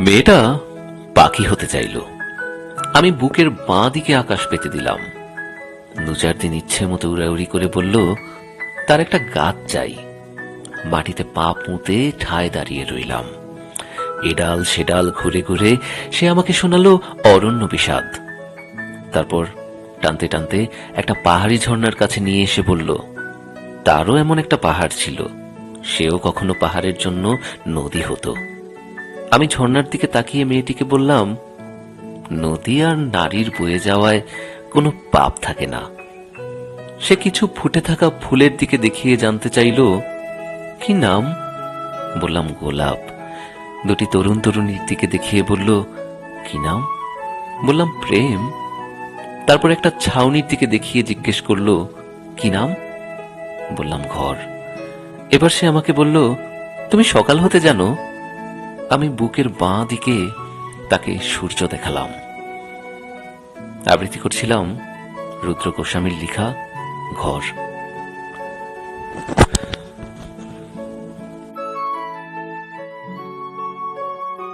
মেয়েটা পাখি হতে চাইল। আমি বুকের বাঁ দিকে আকাশ পেতে দিলাম। দু চার দিন ইচ্ছে মতো উড়াউড়ি করে বলল, তার একটা গাছ চাই। মাটিতে পা পুঁতে ঠায় দাঁড়িয়ে রইলাম। এডাল সেডাল ঘুরে ঘুরে সে আমাকে শোনালো অরণ্য বিষাদ। তারপর টানতে টানতে একটা পাহাড়ি ঝর্ণার কাছে নিয়ে এসে বলল, তারও এমন একটা পাহাড় ছিল। সেও কখনো পাহাড়ের জন্য নদী হতো। আমি ঝর্ণার দিকে তাকিয়ে মেয়েটিকে বললাম, নদী আর নারীর বয়ে যাওয়ায় কোনো পাপ থাকে না। সে কিছু ফুটে থাকা ফুলের দিকে দেখিয়ে জানতে চাইল, কি নাম? বললাম, গোলাপ। দুটি তরুণ তরুণীর দিকে দেখিয়ে বলল, কি নাম? বললাম, প্রেম। তারপর একটা ছাউনির দিকে দেখিয়ে জিজ্ঞেস করল, কি নাম? বললাম, ঘর। এবার সে আমাকে বলল, তুমি সকাল হতে জানো? আমি বুকের বাঁ দিকে তাকে সূর্য দেখালাম। আবৃত্তি করছিলাম রুদ্র গোস্বামীর লেখা ঘর।